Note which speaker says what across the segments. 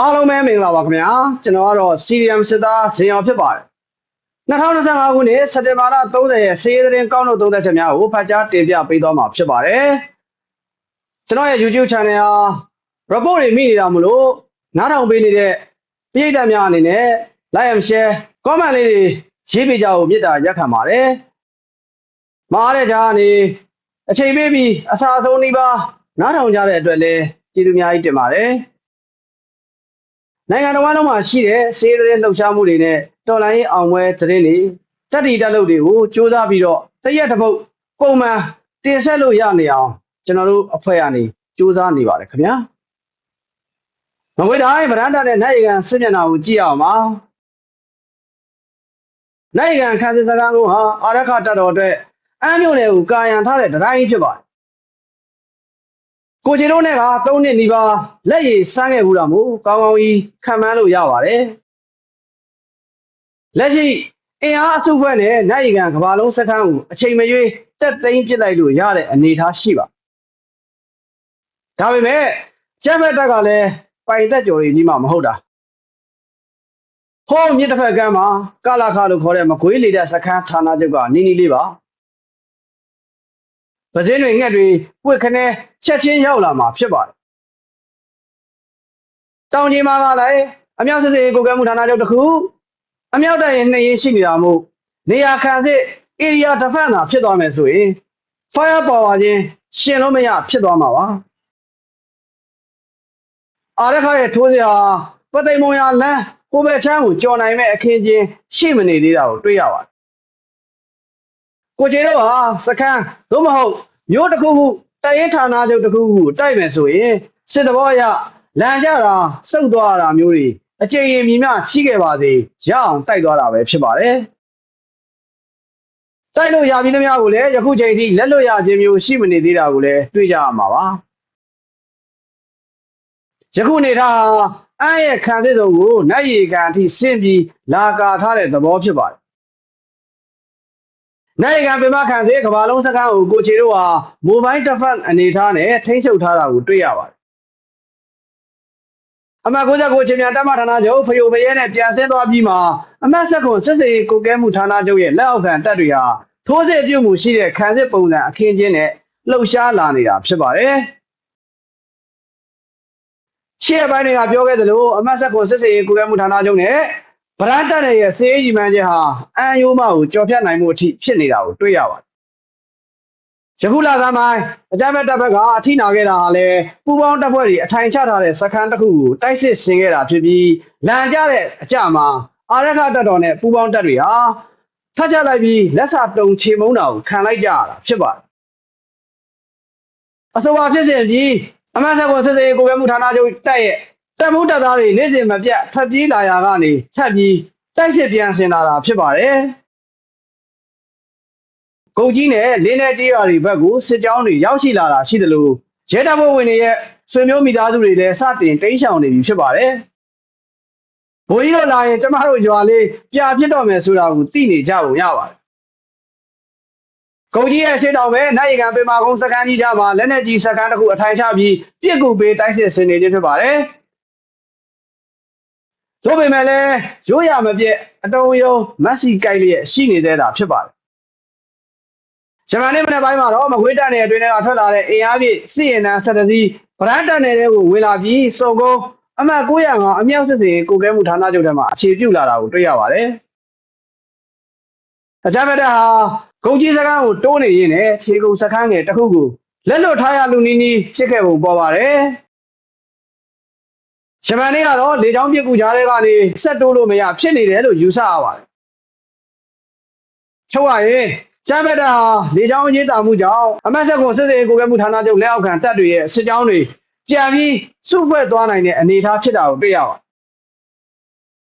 Speaker 1: အားလုံးပဲမင်္ဂလာပါခင်ဗျာကျွန်တော်ကတော့ CDM စစ်သားဇင်အောင်ဖြစ်ပါတယ်2025ခုနှစ်စက်တင်ဘာလ30ရက်စေးသတင်းကောင်းလို့30ချက်များကိုဖတ်ကြားတင်ပြပေးသွားမှာဖြစ်ပါတယ်ကျွန်တော်ရဲ့ YouTube channel ဟာ report တွေမိနေတာမလို့နားထောင်ပေးနေတဲ့ပရိသတ်များအနေနဲ့ like and share comment လေးတွေရေးပေးကြဖို့မေတ္တာရက်ခံပါတယ်မအားတဲ့ကြားကနေအချိန်ပေးပြီးအစာဆုံးနှီးပါနားထောင်ကြတဲ့အတွက်လည်းကျေးဇူးအများကြီးတင်ပါတယ် နိုင်ငံတော်ဝန်လုံးမှာရှိတဲ့စေးတဲ့လှုပ်ရှားမှုတွေနဲ့တော်လိုင်းရေးအောင်ပွဲသတင်းတွေစက်တီတက်လုပ်တွေကိုစ조사ပြီးတော့တရက်တစ်ပုတ်ပုံမှန်တင်ဆက်လို့ရနေအောင်ကျွန်တော်တို့အဖွဲ့ကနေစ조사နေပါတယ်ခင်ဗျာမကွေးတိုင်းဗရန်တာနဲ့နိုင်ရန်စစ်မျက်နှာကိုကြည့်ရအောင်ပါနိုင်ရန်ခန်းစစ်စကားကိုဟာအာရခတက်တော်အတွက်အမ်းမြို့နယ်ကိုကာယံထားတဲ့တတိုင်းဖြစ်ပါတယ် ကိုချီတို့နဲ့က3နှစ်နီးပါးလက်ရည်စမ်းခဲ့ဘူးတာမို့ကောင်းကောင်းကြီးခံမှန်းလို့ရပါတယ်လက်ရှိအင်အားအစုဖွဲ့နဲ့နိုင်ရန်ကဘာလုံးစခန်းကိုအချိန်မရွေးတက်သိမ်းပစ်လိုက်လို့ရတဲ့အနေအထားရှိပါဒါပေမဲ့ကျမ်းမတ်တက်ကလည်းပိုင်သက်ကြော်တွေကြီးမှမဟုတ်တာဟိုးမြစ်တစ်ဖက်ကမ်းမှာကာလာခါလို့ခေါ်တဲ့မကွေးလေတဲ့စခန်းဌာနချုပ်ကနီးနီးလေးပါ ပဇင်းတွေငှက်တွေပွက်ခနဲချက်ချင်းရောက်လာမှာဖြစ်ပါတယ်တောင်ကြီးမှာကလည်းအမြောက်စစ်စစ်ကိုကဲမှုဌာနချုပ်တစ်ခုအမြောက်တိုင်ရင်နှစ်ရင်ရှိနေတာမို့နေရာခံစစ် area defense တာဖြစ်သွားမယ်ဆိုရင် fire power ချင်းရှင်လို့မရဖြစ်သွားမှာပါအာရခရဲ့ထိုးစရာပသိမ်မုံရလမ်းကိုပဲချမ်းကိုကြော်နိုင်မဲ့အခင်းချင်းရှိမနေသေးတာကိုတွေ့ရပါတယ် ကိုကျေတော့ဟာစခန်းသို့မဟုတ်မျိုးတစ်ခုခုတရင်ဌာနချုပ်တစ်ခုခုကိုတိုက်မယ်ဆိုရင်စစ်တဘောရလမ်းကြတာစုပ်သွားတာမျိုးတွေအကျဉ်းရင်မြင်များရှိခဲ့ပါသေးရအောင်တိုက်သွားတာပဲဖြစ်ပါတယ်တိုက်လို့ရပြီသမျှကိုလည်းယခုချိန်ထိလက်လွတ်ရခြင်းမျိုးရှိမနေသေးတာကိုလည်းတွေ့ကြရမှာပါယခုနေထားဟာအမ်းရဲ့ခံစစ်စုံကိုနိုင်ရီကန်အထိဆင့်ပြီးလာကာထားတဲ့သဘောဖြစ်ပါတယ် နိုင်ရီကန်ပြမခံစစ်ကဘာလုံးစခန်းကိုကိုချီတို့ဟာမိုဘိုင်းတစ်ဖက်အနေထားနဲ့ထိန်းချုပ်ထားတာကိုတွေ့ရပါတယ်အမတ်ကိုကြကိုချင်းမြန်တမဌာနချုပ်ဖယိုဖရဲနဲ့ပြန်ဆင်းသွားပြီးမှအမတ်ဆက်ခွန်စစ်စေးကိုကဲမှုဌာနချုပ်ရဲ့လက်အောက်ခံတပ်တွေဟာထိုးစစ်ပြုမှုရှိတဲ့ခံစစ်ပုံစံအခင်းချင်းနဲ့လှုပ်ရှားလာနေတာဖြစ်ပါတယ်။ရှေ့ပိုင်းတွေကပြောခဲ့သလိုအမတ်ဆက်ခွန်စစ်စေးကိုကဲမှုဌာနချုပ်နဲ့ ဗရန်တပ်တွေရဲ့စေးကြီးမှန်းချက်ဟာအန်ယိုးမကိုကြော်ဖြတ်နိုင်မှုအထိဖြစ်နေတာကိုတွေ့ရပါတယ်။ယခုလာသမိုင်းအကြမ်းဖက်တပ်ဘက်ကအထိနာခဲ့တာဟာလေပူပေါင်းတပ်ဖွဲ့တွေအထိုင်ချထားတဲ့စခန်းတစ်ခုကိုတိုက်စစ်ဆင်ခဲ့တာဖြစ်ပြီးလန်ကြတဲ့အကြမှာအာရခတပ်တော်နဲ့ပူပေါင်းတပ်တွေဟာထပ်ချလိုက်ပြီးလက်စာတုံချေမုန်းတာကိုခံလိုက်ကြရတာဖြစ်ပါတယ်အဆိုပါဖြစ်စဉ်ပြီးအမတ်ဆက်ကိုစစ်စေးကိုကဲမှုဌာနချုပ်တက်ရဲ့ တပ်မှုတပ်သားတွေနေ့စဉ်မပြတ်ဖက်ပြေးလာရာကနေထပ်ပြီးတိုက်စစ်ပြန်ဆင်လာတာဖြစ်ပါတယ်ကုန်ကြီးနဲ့လင်းတဲ့ကြေးရွာတွေဘက်ကိုစစ်ကြောင်းတွေရောက်ရှိလာတာရှိတယ်လို့ရဲတပ်ဖွဲ့ဝင်တွေရဲ့ဆွေမျိုးမိသားစုတွေလည်းစတင်တိမ်းရှောင်နေပြီဖြစ်ပါတယ်။ဘိုးကြီးတို့လာရင်ကျမတို့ရွာလေးပြာဖြစ်တော့မယ်ဆိုတာကိုသိနေကြပုံရပါတယ်။ကုန်ကြီးရဲ့ရှေ့တော်ပဲနိုင်ရီကန်ပေမာကုန်းစကန်ကြီးကြမှာလက်နက်ကြီးစကန်တစ်ခုအထိုင်ချပြီးပြစ်ကူပေးတိုက်စစ်ဆင်နေခြင်းဖြစ်ပါတယ်။ ဆိုပေမဲ့လည်းရိုးရမပြည့်အတုံးယုံမက်ဆီကြိုက်လျက်ရှိနေသေးတာဖြစ်ပါတယ်။ဂျမန်နေ့မနေ့ပိုင်းမှာတော့မကွေးတပ်နယ်အတွင်းထဲကထွက်လာတဲ့အင်အားပြည့်စစ်ရင်တန်းဆက်တစီဗရန်တပ်နယ်တွေကိုဝင်လာပြီးစုံကုန်းအမှတ်905အမြောက်စစ်စင်ကိုကဲမှုဌာနချုပ်ထဲမှာအခြေပြုလာတာကိုတွေ့ရပါတယ်။အကြမ်းဖက်တပ်ဟာဂုံကြီးစခန်းကိုတိုးနေရင်းနဲ့ခြေကုပ်စခန်းငယ်တစ်ခုကိုလက်လွတ်ထားရလူနီးနီးဖြစ်ခဲ့ပုံပေါ်ပါတယ်။ ဂျမန်နေ့ကတော့လေချောင်းပြစ်ကူကြားထဲကနေဆက်တိုးလို့မရဖြစ်နေတယ်လို့ယူဆရပါတယ်။ချုပ်ရရင်ကျမ်းမက်တာဟာလေကြောင်းအရေးတာမှုကြောင့်အမတ်ဆက်ကိုစစ်စေးကိုကဲမှုဌာနချုပ်လက်အောက်ခံတပ်တွေရဲ့စစ်ကြောင်းတွေပြန်ပြီးစုဖွဲ့သွားနိုင်တဲ့အနေအထားဖြစ်တာကိုတွေ့ရပါတယ်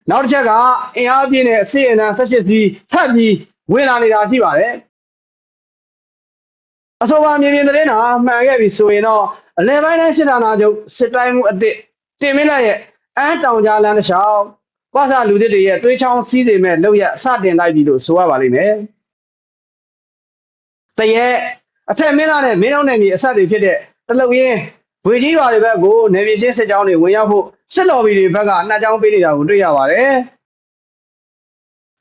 Speaker 1: ။နောက်တစ်ချက်ကအင်အားပြည့်တဲ့စစ်ရင်တန်း၁၈စီးထပ်ပြီးဝင်လာနေတာရှိပါတယ်။အဆိုပါမြေပြင်သတင်းတာမှန်ခဲ့ပြီဆိုရင်တော့အလဲပိုင်းတိုင်းစစ်ဌာနချုပ်စစ်တိုင်းမှုအစ်စ် တင်မင်းလိုက်ရဲ့အန်းတောင်ကြားလမ်းတစ်လျှောက်ကွာစာလူသစ်တွေရဲ့တွေးချောင်းစီးတွေမဲ့လောက်ရစတင်လိုက်ပြီလို့ဆိုရပါလိမ့်မယ်။တရဲအထက်မင်းသားနဲ့မင်းအောင်နယ်မြေအဆက်တွေဖြစ်တဲ့တလုတ်ရင်းဗွေကြီးရွာတွေဘက်ကိုနေပြည်တော်စစ်ကြောင်းတွေဝင်ရောက်ဖို့စစ်လော်ဘီတွေဘက်ကနှက်ကြောင်းပေးနေတာကိုတွေ့ရပါတယ်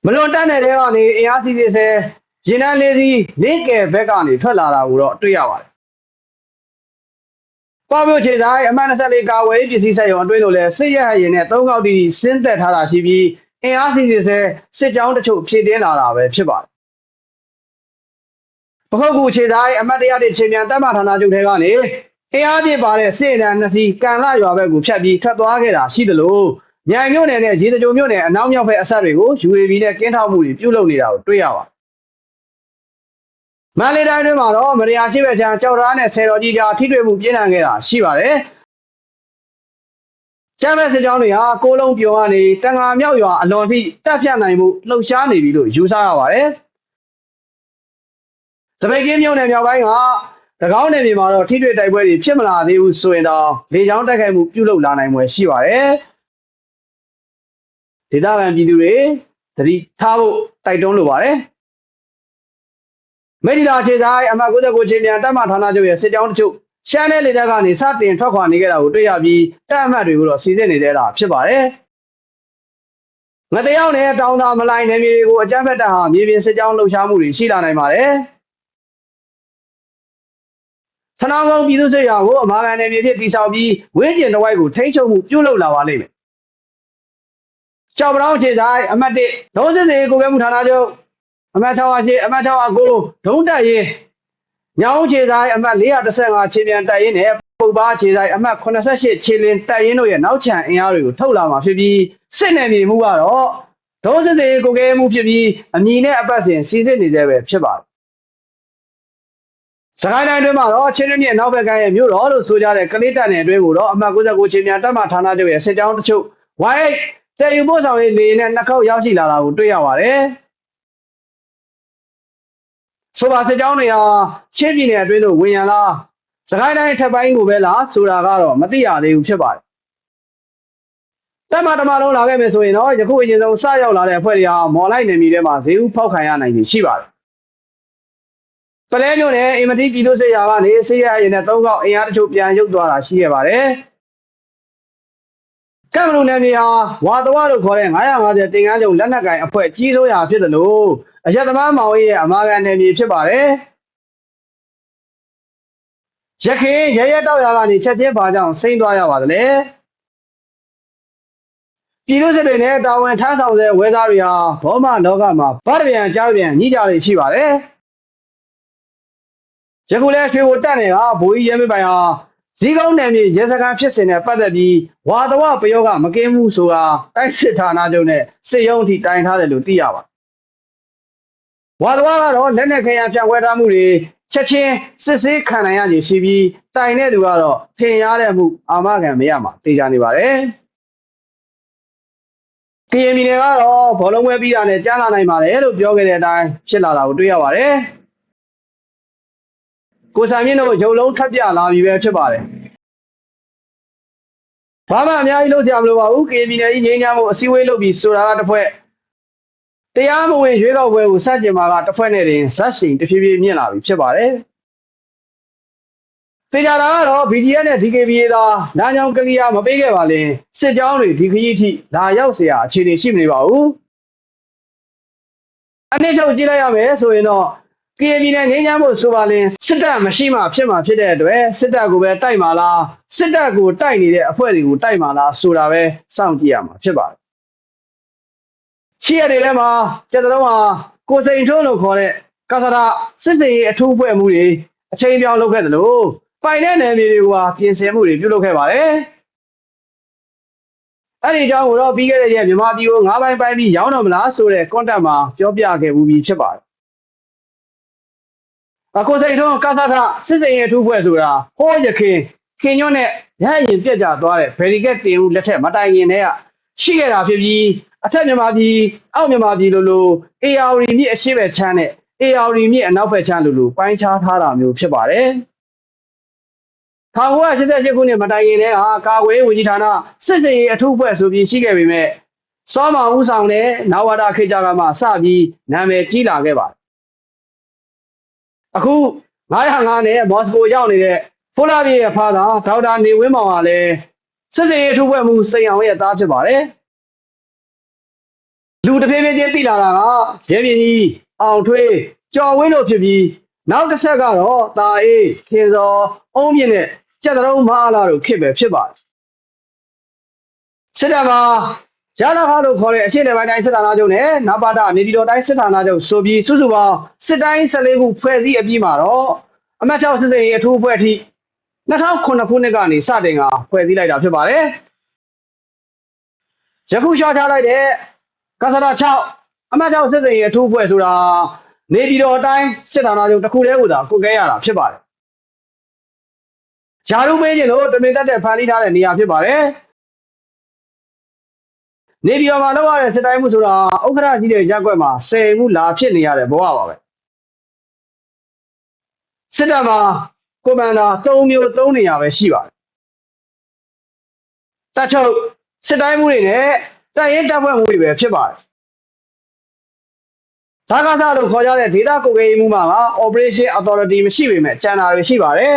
Speaker 1: မလွန်တက်နေတဲ့ကနေအင်အားစီးစေရင်းနှန်းလေးစီးလင်းကယ်ဘက်ကနေထွက်လာတာကိုတော့တွေ့ရပါတယ် ပေါ့မျိုးခြေဆိုင်အမှန်24ကာဝယ်ပစ္စည်းဆက်ရုံအတွင်းတို့လည်းစစ်ရဟရင်နဲ့သုံးခေါက်တီဆင်းသက်ထားတာရှိပြီးအင်အားစီးစေစစ်ကြောင်းတချို့ဖြည့်တင်းလာတာပဲဖြစ်ပါတယ်ပခုတ်ကူခြေဆိုင်အမတ်တရားတွေခြေမြန်တက်မှဌာနချုပ်ထဲကနေအင်အားပြပါတဲ့စစ်အင်နှစ်စီးကန်လာရွာဘက်ကိုဖြတ်ပြီးထွက်သွားခဲ့တာရှိသလိုညံမြို့နယ်နဲ့ရေတကြုံမြို့နယ်အနောက်မြောက်ဘက်အဆက်တွေကို UAV နဲ့ကင်းထောက်မှုတွေပြုလုပ်နေတာကိုတွေ့ရပါတယ် မန္တလေးတိုင်းတွင်းမှာတော့မရယာရှိဘက်ချမ်းကြောက်သားနဲ့ဆယ်တော်ကြီးကြားထိတွေ့မှုပြင်းထန်ခဲ့တာရှိပါတယ်ကျမ်းမဲ့စစ်ကြောင်းတွေဟာကိုလုံးပြောကနေတန်ငါမြောက်ရွာအလွန်ထိတက်ဖြတ်နိုင်မှုလှုပ်ရှားနေပြီလို့ယူဆရပါတယ်။စပိတ်ကင်းမြို့နယ်မြောက်ပိုင်းက၎င်းနယ်မြေမှာတော့ထိတွေ့တိုက်ပွဲတွေဖြစ်မလာသေးဘူးဆိုရင်တော့လေကြောင်းတိုက်ခိုက်မှုပြုလုပ်လာနိုင်ွယ်ရှိပါတယ်။ဒေသခံပြည်သူတွေသတိထားဖို့တိုက်တွန်းလိုပါတယ်။ မိဒီလာခြေဆိုင်အမှတ်69ချင်းမြန်တပ်မဌာနချုပ်ရဲ့စစ်ကြောင်းတချို့ရှမ်းနယ်လေတပ်ကနေစတင်ထွက်ခွာနေကြတာကိုတွေ့ရပြီးတပ်အမှတ်တွေကိုတော့စီစစ်နေသေးတာဖြစ်ပါတယ်။ငတယောက်နဲ့တောင်သာမလိုက်နယ်မြေတွေကိုအကြမ်းဖက်တပ်ဟာမြေပြင်စစ်ကြောင်းလှုပ်ရှားမှုတွေရှိလာနိုင်ပါတယ်။ထနောင်းကုန်းပြည်သူ့စစ်ရာကိုအမာခံနယ်မြေဖြစ်တည်ဆောက်ပြီးဝင်းကျင်တစ်ဝိုက်ကိုထိန်းချုပ်မှုပြုလုပ်လာပါလိမ့်မယ်။ကြောက်ပတောင်းခြေဆိုင်အမှတ်1ဒုံးစစ်စေကိုကဲမှုဌာနချုပ် အမှတ်6အရှိအမှတ်6အကိုဒုံးတက်ရင်ညောင်းခြေဆိုင်အမှတ်415ခြေပြန်တက်ရင်နဲ့ပုပ်ပါခြေဆိုင်အမှတ်88ခြေလင်းတက်ရင်တို့ရဲ့နောက်ချန်အင်အားတွေကိုထုတ်လာမှာဖြစ်ပြီးစစ်နယ်မြေမှုကတော့ဒုံးစစ်စေကိုကဲမှုဖြစ်ပြီးအမည်နဲ့အပတ်စဉ်စီစစ်နေတဲ့ပဲဖြစ်ပါတယ်စကိုင်းတိုင်းတွင်းမှာတော့ချင်းရမြင့်နောက်ဘက်ကရဲ့မြို့တော်လို့ဆိုကြတဲ့ကလေးတပ်နယ်အတွင်းကိုတော့အမှတ်69ချင်းများတပ်မဌာနချုပ်ရဲ့စစ်ကြောင်းတချို့ Y စေယူပို့ဆောင်ရေးလေနဲ့နှစ်ခေါက်ရောက်ရှိလာတာကိုတွေ့ရပါတယ်။ ဆိုပါစစ်ကြောင်းတွေဟာချင်းပြည်နယ်အတွင်းသို့ဝင်ရလားစကိုင်းတိုင်းထက်ပိုင်းကိုပဲလားဆိုတာကတော့မသိရသေးဘူးဖြစ်ပါတယ်။တက်မတမလုံးလာခဲ့မယ်ဆိုရင်တော့ယခုအရင်ဆုံးစရောက်လာတဲ့အဖွဲ့တွေဟာမော်လိုက်နယ်မြေထဲမှာဈေးဥဖောက်ခံရနိုင်ခြေရှိပါတယ်။ပလဲမျိုးနဲ့အင်မတီပြည်သူ့စစ်ရာကနေဆေးရရင်နဲ့သုံးခေါက်အင်အားတချို့ပြန်ရုပ်သွားတာရှိခဲ့ပါတယ်။ကမ္ဘာလူနယ်မြေဟာဝါတော်လို့ခေါ်တဲ့950တင်ကန်းကျုံလက်နက်ကင်အဖွဲ့ကြီးစိုးရာဖြစ်တယ်လို့ အရက်သမားမောင်ကြီးရဲ့အမာခံနယ်မြေဖြစ်ပါတယ်။ရခင်ရရတောက်ရကနေချက်ချင်းပါကြောင်စိမ့်သွားရပါသလဲ။ပြည်သူစစ်တွေနဲ့တာဝန်ထမ်းဆောင်တဲ့ဝဲသားတွေဟာဘောမလောကမှာဗတ်ပြန်ကြားပြန်ညှိကြလိမ့်ရှိပါတယ်။ယခုလဲရွှေကိုတက်နေတာဘိုးကြီးရဲမပိုင်ဟာဇီးကောင်းနယ်မြေရဲစခန်းဖြစ်စဉ်နဲ့ပတ်သက်ပြီးဝါတော်ပယောကမကင်းမှုဆိုတာတိုက်စစ်ဌာနချုပ်နဲ့စစ်ရုံးထိတိုင်ထားတယ်လို့သိရပါ ဝါတော်ကတော့လက်နက်ခဲယံဖြန့်ဝဲထားမှုတွေချက်ချင်းစစ်ဆေးခံနိုင်ရခြင်းရှိပြီးတိုင်တဲ့သူကတော့ထင်ရတဲ့မှုအာမခံမရမှာသိကြနေပါတယ်ကရင်ပြည်နယ်ကတော့ဘောလုံးပွဲပြီးတာနဲ့ကြားလာနိုင်ပါတယ်လို့ပြောခဲ့တဲ့အတိုင်းဖြစ်လာတာကိုတွေ့ရပါတယ်။ကိုဆာမြင့်တို့ရုပ်လုံးထပ်ပြလာပြီပဲဖြစ်ပါတယ်ဘာမှအများကြီးလုပ်စရာမလိုပါဘူးကေပြည်နယ်ကြီးငြိမ်းချမ်းမှုအစည်းအဝေးလုပ်ပြီးဆိုတာကတစ်ဖွဲ့ တရားမဝင်ရွေးကောက်ပွဲကိုစတင်မှာကတစ်ဖွဲ့နဲ့တင်ဇက်ရှိန်တဖြည်းဖြည်းမြင့်လာပြီဖြစ်ပါတယ်စေကြတာကတော့ BDS နဲ့ DKBA သာလမ်းကြောင်းကလီယာမပေးခဲ့ပါလင်စစ်ကြောင်းတွေဒီခရီးထိလာရောက်เสียအခြေအနေရှိမနေပါဘူးအနည်းဆုံးကြည့်လိုက်ရမယ်ဆိုရင်တော့ကရင်ပြည်နယ်ငြိမ်းချမ်းဖို့ဆိုပါလင်စစ်တပ်မရှိမှဖြစ်မှာဖြစ်တဲ့အတွက်စစ်တပ်ကိုပဲတိုက်မှာလားစစ်တပ်ကိုတိုက်နေတဲ့အဖွဲ့တွေကိုတိုက်မှာလားဆိုတာပဲစောင့်ကြည့်ရမှာဖြစ်ပါတယ်။ ရှိရတဲ့ထဲမှာကျက်တော်ဟာကိုစိန်ထုံးလို့ခေါ်တဲ့ကသရာစစ်စင်ရေးအထူးအဖွဲ့မှုတွေအချိန်ပြောင်းလုပ်ခဲ့တယ်လို့ပိုင်တဲ့နယ်မြေတွေကပြင်ဆင်မှုတွေပြုလုပ်ခဲ့ပါတယ်။အဲ့ဒီအကြောင်းကိုတော့ပြီးခဲ့တဲ့ရက်မြန်မာပြည်ကို၅ပိုင်းပိုင်းပြီးရောင်းတော့မလားဆိုတဲ့ content မှာပြောပြခဲ့မှုပြီးဖြစ်ပါတယ်အခုစိတ်ထုံးကသထစစ်စိန်ရဲ့ထူးဖွဲ့ဆိုတာဟောရခင်ခင်ညွန့်နဲ့ရဟရင်ပြက်ကြသွားတဲ့ဗေဒီကက်တင်ဦးလက်ထက်မတိုင်ခင်တည်းက ရှိခဲ့တာဖြစ်ပြီးအထက်မြန်မာပြည်အောက်မြန်မာပြည်လိုလို AR မြစ်အရှိဘက်ချမ်းနဲ့ AR မြစ်အနောက်ဘက်ချမ်းလိုလိုပိုင်းခြားထားတာမျိုးဖြစ်ပါတယ်1988ခုနှစ်မတိုင်ခင်တည်းကကာကွယ်ဝင်ကြီးဌာနစစ်စေးအထူးဖွဲ့ဆိုပြီးရှိခဲ့ပေမဲ့စောမဦးဆောင်တဲ့နဝတာခေတ်ကြကမှစပြီးနာမည်ကြီးလာခဲ့ပါတယ်အခု905နဲ့မော်စကိုရောက်နေတဲ့ဖဖိုးလာပြေရဲ့ဖာသာဒေါက်တာနေဝင်းမောင်ကလည်း စစ်စင်ရေးထူးပွဲမှုစိန်အောင်ရဲ့သားဖြစ်ပါတယ်လူတစ်ဖြည်းဖြည်းချင်းသိလာတာကရဲပြင်းကြီးအောင်ထွေးကျော်ဝင်းတို့ဖြစ်ပြီးနောက်တစ်ဆက်ကတော့တာအေးခင်စောအုံးမြင့်နဲ့ကြက်တုံးမအားလာတို့ဖြစ်ပဲဖြစ်ပါတယ်စစ်တပ်မှာရလာခါလို့ခေါ်တဲ့အရှိလေပိုင်းတိုင်းစစ်ဌာနချုပ်နဲ့နပါတနေပြည်တော်တိုင်းစစ်ဌာနချုပ်ဆိုပြီးစုစုပေါင်းစစ်တိုင်း14ခုဖွဲ့စည်းအပြီးမှာတော့အမတ်6စစ်စင်ရေးအထူးအဖွဲ့အထိ 2009ခုနှစ်ကနေစတင်ကဖွဲ့စည်းလိုက်တာဖြစ်ပါတယ်ယခုရှားထားလိုက်တဲ့ကဆလာ6အမတ်6စစ်စင်ရေးအထူးအဖွဲ့ဆိုတာနေပြည်တော်တိုင်းစစ်ဌာနချုပ်တစ်ခုတည်းကိုသာကုတ်ခဲရတာဖြစ်ပါတယ်ဂျာရုပေးခြင်းလို့တမင်တက်တဲ့ဖန်တီးထားတဲ့နေရာဖြစ်ပါတယ်နေပြည်တော်မှာလောက်ရတဲ့စစ်တိုင်းမှုဆိုတာဥက္ကဋ္ဌကြီးတဲ့ရက်ွက်မှာဆယ်မှုလာဖြစ်နေရတဲ့ဘဝပါပဲစစ်တပ်မှာ ကွန်မန်ဒါ၃မျိုး၃နေရာပဲရှိပါတယ်တပ်ချုပ်စစ်တိုင်းမှုတွေနဲ့တပ်ရင်တပ်ဖွဲ့မှုတွေပဲဖြစ်ပါတယ်ဇာကစားလို့ခေါ်ကြတဲ့ဒေတာကိုကေမှုမှာက operation authority မရှိပေမဲ့ကျန်တာတွေရှိပါတယ်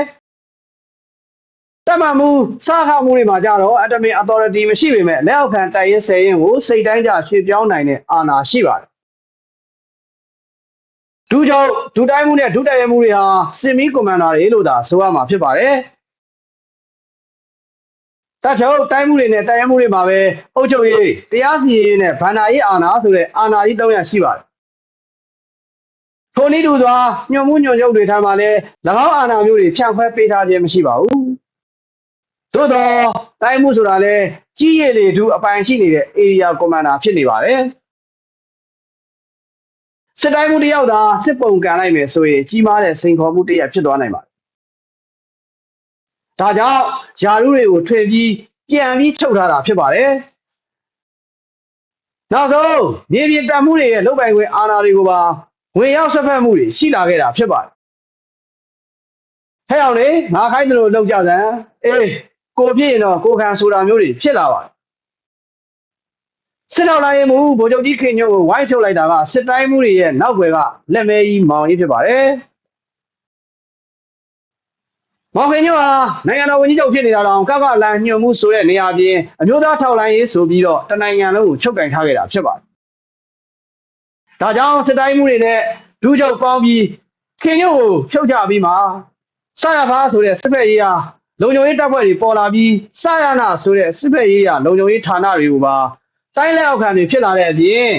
Speaker 1: တမမှုစားခမှုတွေမှာကြတော့ atomic authority မရှိပေမဲ့လက်အောက်ခံတိုင်ရင်ဆယ်ရင်ကိုစိတ်တိုင်းကြရွှေ့ပြောင်းနိုင်တဲ့အာဏာရှိပါတယ် ဒူကြောင့်ဒူတိုင်းမှုနဲ့ဒူတိုင်ရမှုတွေဟာစင်မီကွန်မန်ဒါတွေလို့သာဆိုရမှာဖြစ်ပါတယ်တပ်ချုပ်တိုင်းမှုတွေနဲ့တိုင်ရမှုတွေမှာပဲအုပ်ချုပ်ရေးတရားစီရင်ရေးနဲ့ဗန္ဒာရေးအာဏာဆိုတဲ့အာဏာကြီး၃ရပ်ရှိပါတယ်ထိုနည်းတူစွာညွန်မှုညွန်ချုပ်တွေထံမှာလည်း၎င်းအာဏာမျိုးတွေဖြန့်ခွဲပေးထားခြင်းမရှိပါဘူးသို့တော့တိုင်းမှုဆိုတာလဲကြီးရည်လေသူအပိုင်ရှိနေတဲ့ area commander ဖြစ်နေပါတယ် စစ်တိုင်းမှုတစ်ယောက်သာစစ်ပုံကန်လိုက်မယ်ဆိုရင်ကြီးမားတဲ့စိန်ခေါ်မှုတစ်ရပ်ဖြစ်သွားနိုင်ပါတယ်ဒါကြောင့်ယာရုတွေကိုထွင်ပြီးပြန်ပြီးချုပ်ထားတာဖြစ်ပါတယ်နောက်ဆုံးမြေပြင်တပ်မှုတွေရဲ့လုပ်ပိုင်ခွင့်အာဏာတွေကိုပါဝင်ရောက်ဆွတ်ဖက်မှုတွေရှိလာခဲ့တာဖြစ်ပါတယ်။ထဲအောင်လေငါခိုင်းတယ်လို့လောက်ကြစမ်းအေးကိုပြည့်ရင်တော့ကိုခံဆိုတာမျိုးတွေဖြစ်လာပါတယ် စစ်တော်လိုင်းမှုဗိုလ်ချုပ်ကြီးခင်ညို့ကိုဝိုင်းဖြုတ်လိုက်တာကစစ်တိုင်းမှုတွေရဲ့နောက်ွယ်ကလက်မဲကြီးမောင်ကြီးဖြစ်ပါတယ်မောင်ခင်ညို့ဟာနိုင်ငံတော်ဝန်ကြီးချုပ်ဖြစ်နေတာတောင်ကကလန်ညွှန်မှုဆိုတဲ့နေရာပြင်အမျိုးသားထောက်လိုင်းရေးဆိုပြီးတော့တနိုင်ငံလုံးကိုချုပ်ကင်ထားခဲ့တာဖြစ်ပါတယ်ဒါကြောင့်စစ်တိုင်းမှုတွေနဲ့ဒူးချုပ်ပေါင်းပြီးခင်ညို့ကိုချုပ်ချပြီးမှဆရဖားဆိုတဲ့စစ်ဖက်ရေးဟာလုံခြုံရေးတပ်ဖွဲ့တွေပေါ်လာပြီးစရနာဆိုတဲ့စစ်ဖက်ရေးရလုံခြုံရေးဌာနတွေကိုပါ တိုင်းလက်အောက်ခံတွေဖြစ်လာတဲ့အပြင်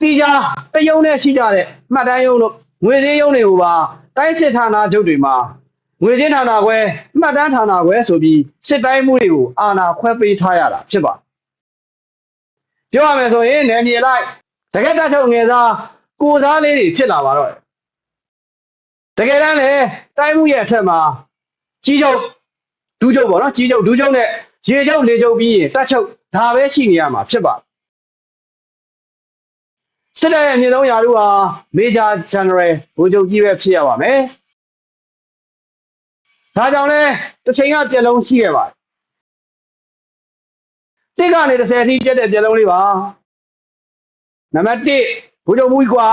Speaker 1: စီကြတယုံနဲ့ရှိကြတဲ့မှတ်တမ်းယုံတို့ငွေစည်းယုံတွေကိုပါတိုင်းစစ်ဌာနချုပ်တွေမှာငွေစည်းဌာနခွဲမှတ်တမ်းဌာနခွဲဆိုပြီးစစ်တိုင်းမှုတွေကိုအာဏာခွဲပေးထားရတာဖြစ်ပါပြောရမယ်ဆိုရင်နယ်မြေလိုက်တကယ်တတ်ချုပ်ငယ်စားကိုစားလေးတွေဖြစ်လာပါတော့တကယ်တမ်းလေတိုင်းမှုရဲ့အထက်မှာကြီးချုပ်ဒူးချုပ်ပေါ့နော်ကြီးချုပ်ဒူးချုပ်နဲ့ရေချုပ်လေချုပ်ပြီးရင်တက်ချုပ်ဒါပဲရှိနေရမှာဖြစ်ပါ စစ်တပ်ရဲ့အမြင့်ဆုံးယာရုဟာမေဂျာဂျန်နရယ်ဗိုလ်ချုပ်ကြီးပဲဖြစ်ရပါမယ်ဒါကြောင့်လဲတစ်ချိန်ကပြက်လုံးရှိခဲ့ပါတယ်စစ်ကနေ30အထိပြက်တဲ့ပြက်လုံးလေးပါနံပါတ်1ဘိုးချုပ်မူကြီးကွာ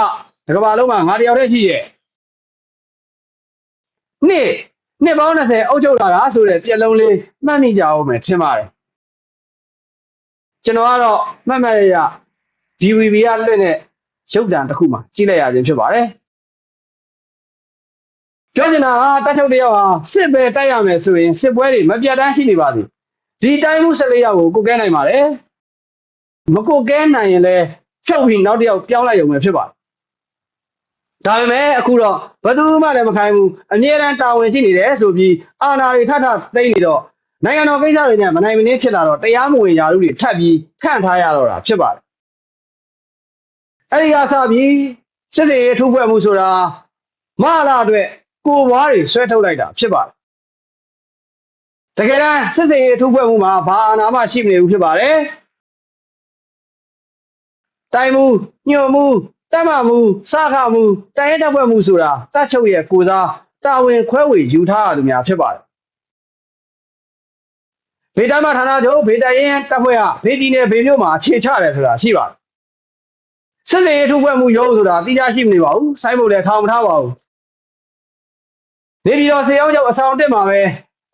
Speaker 1: တကဘာလုံးမှာငါတယောက်တည်းရှိရဲ့နှစ်နှစ်ပေါင်း20အုပ်ချုပ်လာတာဆိုတဲ့ပြက်လုံးလေးမှတ်မိကြအောင်မယ်ထင်ပါတယ်ကျွန်တော်ကတော့မှတ်မှတ်ရရ DVB ကလွှင့်တဲ့ ရုပ်သံတစ်ခုမှကြည့်လိုက်ရခြင်းဖြစ်ပါတယ်ပြောချင်တာကတက်ချုပ်တယောက်ဟာစစ်ပဲတိုက်ရမယ်ဆိုရင်စစ်ပွဲတွေမပြတ်တမ်းရှိနေပါသည်ဒီတိုင်းမှု14ယောက်ကိုကိုကဲနိုင်ပါတယ်မကိုကဲနိုင်ရင်လည်းဖြုတ်ပြီးနောက်တစ်ယောက်ပြောင်းလိုက်ရုံပဲဖြစ်ပါတယ်ဒါပေမဲ့အခုတော့ဘယ်သူမှလည်းမခိုင်းဘူးအငြင်းတန်းတာဝန်ရှိနေတယ်ဆိုပြီးအာဏာတွေထထသိနေတော့နိုင်ငံတော်ကိစ္စတွေနဲ့မနိုင်မနှင်းဖြစ်လာတော့တရားမဝင်ရာလူတွေထပ်ပြီးထန့်ထားရတော့တာဖြစ်ပါတယ် အဲ့ဒီအစပြီးစစ်စေရေးထုတ်ဖွဲ့မှုဆိုတာမလာအတွက်ကိုဘွားတွေဆွဲထုတ်လိုက်တာဖြစ်ပါတယ်တကယ်တမ်းစစ်စေရေးထုတ်ဖွဲ့မှုမှာဘာအာဏာမှရှိမနေဘူးဖြစ်ပါတယ်တိုင်မှုညွှန်မှုတတ်မှမှုစခမှုတိုင်ရတပ်ဖွဲ့မှုဆိုတာတတ်ချုပ်ရဲ့ကိုစားတာဝန်ခွဲဝေယူထားရသူများဖြစ်ပါတယ်ဗေတမဌာနချုပ်ဗေတရင်တပ်ဖွဲ့ကဗေတီနယ်ဗေမြို့မှာအခြေချတယ်ဆိုတာရှိပါတယ် စစ်စေးထုတ်ဖွဲ့မှုရုံးဆိုတာတိကျရှိမနေပါဘူးစိုင်းဖို့လည်းထောင်မထားပါဘူးနေပြည်တော်စေအောင်ကျောက်အဆောင်တက်မှာပဲ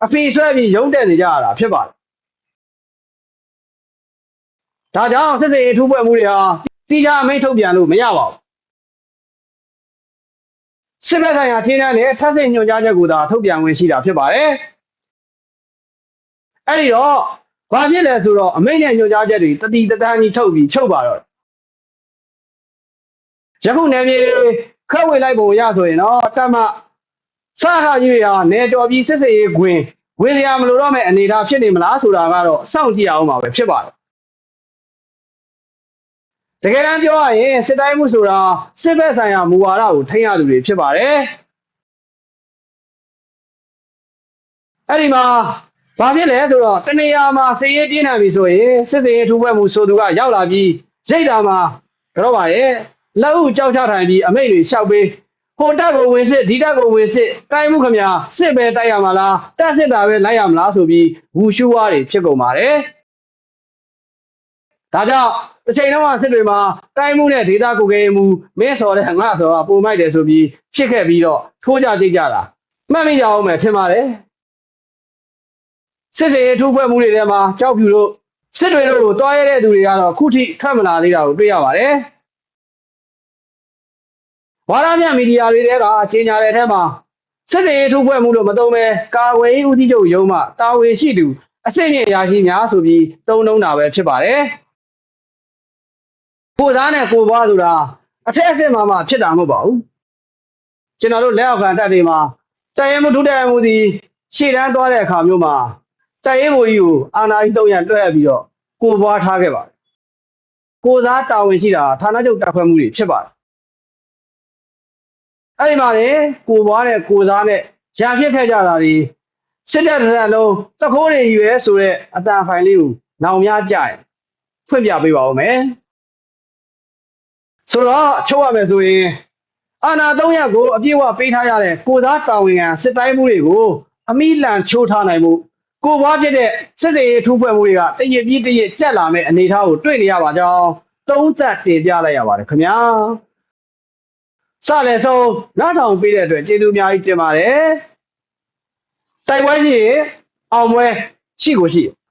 Speaker 1: အဖေဆွဲပြီးရုံးတက်နေကြရတာဖြစ်ပါတယ်ဒါကြောင့်စစ်စေးထူးပွဲမှုတွေဟာစီချာအမိန့်ထုတ်ပြန်လို့မရပါဘူးစစ်ဘက်ဆိုင်ရာချင်းတန်းနဲ့ထပ်ဆင့်ညွှန်ကြားချက်ကိုသာထုတ်ပြန်ဝင်ရှိတာဖြစ်ပါတယ်အဲ့ဒီတော့ဘာဖြစ်လဲဆိုတော့အမိန့်နဲ့ညွှန်ကြားချက်တွေတတိတတန်းကြီးထုတ်ပြီးချုပ်ပါတော့ ယခုနယ်မြေခက်ဝေလိုက်ပုံရဆိုရင်တော့တမစခါကြီးတွေဟာနေတော်ပြီးစစ်စေးခွင်ဝင်စရာမလိုတော့မဲ့အနေအထားဖြစ်နေမလားဆိုတာကတော့စောင့်ကြည့်အောင်ပါပဲဖြစ်ပါတယ်တကယ်တမ်းပြောရရင်စစ်တိုင်းမှုဆိုတာစစ်ဘက်ဆိုင်ရာမူဝါဒကိုထိန်းရသူတွေဖြစ်ပါတယ်အဲ့ဒီမှာဘာဖြစ်လဲဆိုတော့တနေရာမှာစည်ရေးတင်းနေပြီဆိုရင်စစ်စည်ရေးထူးပွဲမှုဆိုသူကရောက်လာပြီးရိတ်တာမှာကြောပါရဲ့ လက်ဥကြောက်ချထိုင်ပြီးအမိတ်တွေလျှောက်ပေးဟိုတက်ကိုဝင်စစ်ဒီတက်ကိုဝင်စစ်တိုင်းမှုခမများစစ်ပဲတိုက်ရမှာလားတက်စစ်တာပဲလိုက်ရမလားဆိုပြီးဝူရှူဝါးတွေဖြစ်ကုန်ပါတယ်ဒါကြောင့်တစ်ချိန်လုံးကစစ်တွေမှာတိုင်းမှုနဲ့ဒေတာကိုကဲမှုမင်းစော်တဲ့ငါစော်ကပုံမိုက်တယ်ဆိုပြီးဖြစ်ခဲ့ပြီးတော့ထိုးကြကြိတ်ကြတာမှတ်မိကြအောင်မယ်ထင်ပါတယ်စစ်စေးထိုးဖွဲ့မှုတွေထဲမှာကြောက်ဖြူတို့စစ်တွေတို့ကိုတွားရတဲ့သူတွေကတော့ခုထိထွက်မလာသေးတာကိုတွေ့ရပါတယ်။ ဝါရမြမီဒီယာတွေတဲကအခြေညာတဲ့ထဲမှာစစ်စေးထိုးဖွဲ့မှုလို့မသုံးပဲကာဝေးဦးစီးချုပ်ရုံးမှတာဝန်ရှိသူအစစ်မြင့်ရာရှိများဆိုပြီးသုံးနှုံးတာပဲဖြစ်ပါတယ်။ကိုသားနဲ့ကိုဘွားဆိုတာအထက်အစစ်မှမှဖြစ်တာမဟုတ်ပါဘူး။ကျွန်တော်တို့လက်အောက်ခံတပ်တွေမှာတိုင်ရမှုဒုတိယမှုဒီရှေ့တန်းသွားတဲ့အခါမျိုးမှာတိုက်ရေးဘိုလ်ကြီးကိုအာနာကြီး၃ရတွဲပြီးတော့ကိုပွားထားခဲ့ပါတယ်။ကိုစားတာဝန်ရှိတာဌာနချုပ်တပ်ဖွဲ့မှုတွေဖြစ်ပါတယ်။ အဲ့ဒီမှာလေကိုပွားနဲ့ကိုစားနဲ့ရာဖြစ်ခဲ့ကြတာဒီစစ်တပ်တစ်ရက်လုံးသခိုးတွေရွယ်ဆိုတဲ့အတန်ဖိုင်လေးကိုနောင်များကြရင်ဖွင့်ပြပေးပါဦးမယ်။ဆိုတော့ချုပ်ရမယ်ဆိုရင်အာနာ၃ရက်ကိုအပြည့်အဝပေးထားရတဲ့ကိုစားတာဝန်ခံစစ်တိုင်းမှုတွေကိုအမိလန်ချိုးထားနိုင်မှုကိုဘွားဖြစ်တဲ့စစ်စေးထူးဖွဲ့မှုတွေကတရစ်ပြီးတရစ်ကြက်လာမဲ့အနေအထားကိုတွေ့နေရပါကြောင်းသုံးသပ်တင်ပြလိုက်ရပါတယ်ခင်ဗျာ စလည်းဆုံးနောက်ထောင်ပေးတဲ့အတွက်ကျေးဇူးအများကြီးတင်ပါတယ်စိုက်ပွဲကြီးအောင်ပွဲရှိကိုရှိ